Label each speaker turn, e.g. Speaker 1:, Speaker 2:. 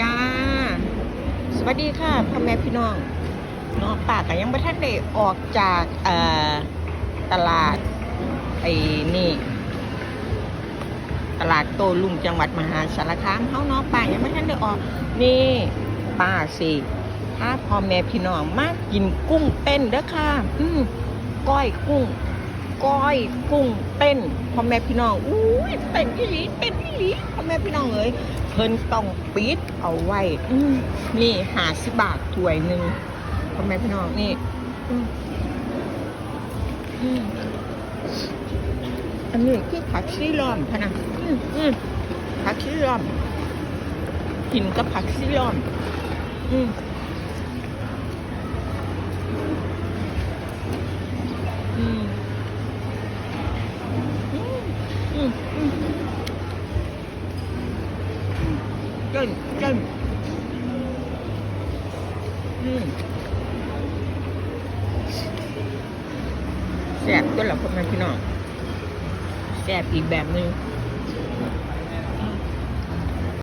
Speaker 1: จ้า สวัสดีค่ะพ่อแม่พี่น้องน้องป่าก็ยังไม่ทันได้ออกจากตลาดไอ้นี่ ตลาดโตลุงจังหวัดมหาสารคามเฮาน้องป่ายังไม่ทันได้ออก นี่ป้าสิถ้าพ่อแม่พี่น้องมากินกุ้งเต้นเด้อค่ะ อืมก้อยกุ้ง ก้อยกุ้งเต้นพ่อแม่พี่น้องอุ้ยเต้นอีหลีเต้นอีหลีพ่อแม่พี่น้องเอ้ยเพิ่นต้องปิดเอาไว้อืมนี่หาสิบาทถ้วยหนึ่งพ่อแม่พี่น้องนี่อืมอืมอันนี้คือผักชีล้อมพะนะอืมอืมผักชีล้อมกินกับผักชีล้อม อืมอืม อืมอืมอืมเก่งเก่งอืมแซ่บตัวละพ่อแม่พี่น้องแซ่บอีกแบบนึง